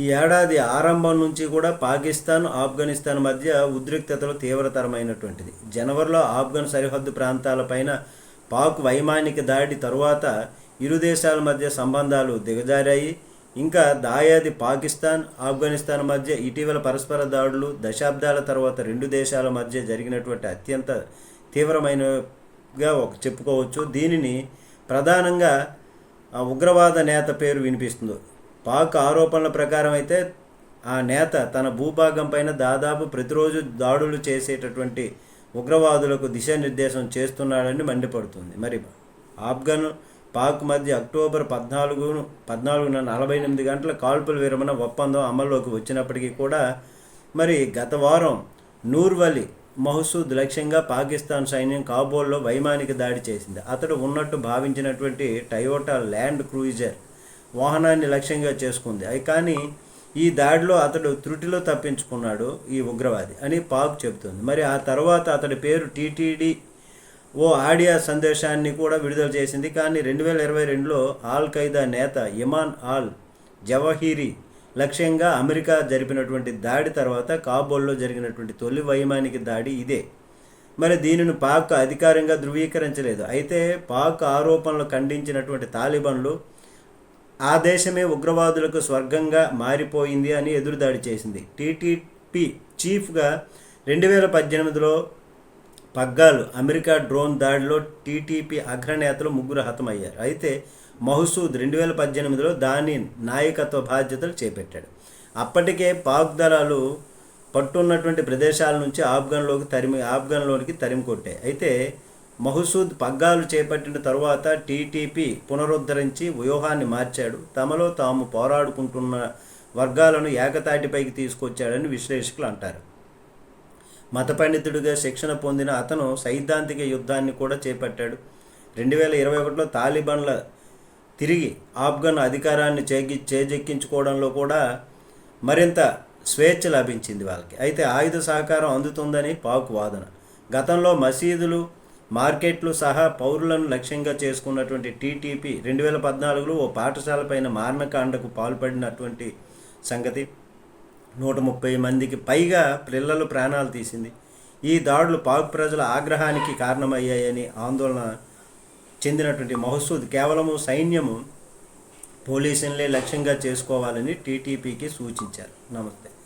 ఈ ఏడాది ఆరంభం నుంచి కూడా పాకిస్తాన్ ఆఫ్ఘనిస్తాన్ మధ్య ఉద్రిక్తతలు తీవ్రతరమైనటువంటిది. జనవరిలో ఆఫ్ఘన్ సరిహద్దు ప్రాంతాలపైన పాక్ వైమానిక దాడి తరువాత ఇరు దేశాల మధ్య సంబంధాలు దిగజారాయి. ఇంకా దాయాది పాకిస్తాన్ ఆఫ్ఘనిస్తాన్ మధ్య ఇటీవల పరస్పర దాడులు దశాబ్దాల తర్వాత రెండు దేశాల మధ్య జరిగినటువంటి అత్యంత తీవ్రమైనగా ఒక చెప్పుకోవచ్చు. దీనిని ప్రధానంగా ఉగ్రవాద నేత పేరు వినిపిస్తుంది. పాక్ ఆరోపణల ప్రకారం అయితే ఆ నేత తన భూభాగం పైన దాదాపు ప్రతిరోజు దాడులు చేసేటటువంటి ఉగ్రవాదులకు దిశానిర్దేశం చేస్తున్నాడని మండిపడుతుంది. మరి ఆఫ్ఘన్ పాక్ మధ్య అక్టోబర్ పద్నాలుగును పద్నాలుగున నలభై ఎనిమిది గంటల కాల్పుల విరమణ ఒప్పందం అమల్లోకి వచ్చినప్పటికీ కూడా మరి గత వారం నూర్వలి మహసూద్ లక్ష్యంగా పాకిస్తాన్ సైన్యం కాబోల్లో వైమానిక దాడి చేసింది. అతడు ఉన్నట్టు భావించినటువంటి టయోటా ల్యాండ్ క్రూయిజర్ వాహనాన్ని లక్ష్యంగా చేసుకుంది. అయి కానీ ఈ దాడిలో అతడు త్రుటిలో తప్పించుకున్నాడు ఈ ఉగ్రవాది అని పాక్ చెబుతుంది. మరి ఆ తర్వాత అతడి పేరు టీటీడీ ఓ ఆడియా సందేశాన్ని కూడా విడుదల చేసింది. కానీ రెండు వేల ఇరవై రెండులో ఆల్ ఖైదా నేత ఇమాన్ ఆల్ జవహీరీ లక్ష్యంగా అమెరికా జరిపినటువంటి దాడి తర్వాత కాబోల్లో జరిగినటువంటి తొలి వైమానిక దాడి ఇదే. మరి దీనిని పాక్ అధికారంగా ధృవీకరించలేదు. అయితే పాక్ ఆరోపణలు ఖండించినటువంటి తాలిబాన్లు ఆ దేశమే ఉగ్రవాదులకు స్వర్గంగా మారిపోయింది అని ఎదురుదాడి చేసింది. టీటీపీ చీఫ్గా రెండు వేల పద్దెనిమిదిలో పగ్గాలు అమెరికా డ్రోన్ దాడిలో టీటీపీ అగ్రనేతలు ముగ్గురు హతమయ్యారు. అయితే మహసూద్ రెండు వేల పద్దెనిమిదిలో దాని నాయకత్వ బాధ్యతలు చేపట్టాడు. అప్పటికే పాక్ దళాలు పట్టున్నటువంటి ప్రదేశాల నుంచి ఆఫ్ఘన్లోకి తరిమి ఆఫ్ఘన్లోనికి తరిమి కొట్టాయి అయితే మహసూద్ పగ్గాలు చేపట్టిన తరువాత టీటీపీ పునరుద్ధరించి వ్యూహాన్ని మార్చాడు. తమలో తాము పోరాడుకుంటున్న వర్గాలను ఏకతాటిపైకి తీసుకొచ్చాడని విశ్లేషకులు అంటారు. మత పండితుడిగా శిక్షణ పొందిన అతను సైద్ధాంతిక యుద్ధాన్ని కూడా చేపట్టాడు. రెండు వేల ఇరవై ఒకటిలో తాలిబాన్ల తిరిగి ఆఫ్ఘన్ అధికారాన్ని చేకి చేజెక్కించుకోవడంలో కూడా మరింత స్వేచ్ఛ లభించింది వాళ్ళకి. అయితే ఆయుధ సహకారం అందుతుందని పాక్ వాదన. గతంలో మసీదులు మార్కెట్లు సహా పౌరులను లక్ష్యంగా చేసుకున్నటువంటి టీటీపీ రెండు వేల పద్నాలుగులో ఓ పాఠశాలపైన మార్మకాండకు పాల్పడినటువంటి సంగతి. నూట ముప్పై మందికి పైగా పిల్లలు ప్రాణాలు తీసింది. ఈ దాడులు పాక్ ప్రజల ఆగ్రహానికి కారణమయ్యాయని ఆందోళన చెందినటువంటి మహసూద్ కేవలము సైన్యము పోలీసులే లక్ష్యంగా చేసుకోవాలని టీటీపీకి సూచించారు. నమస్తే.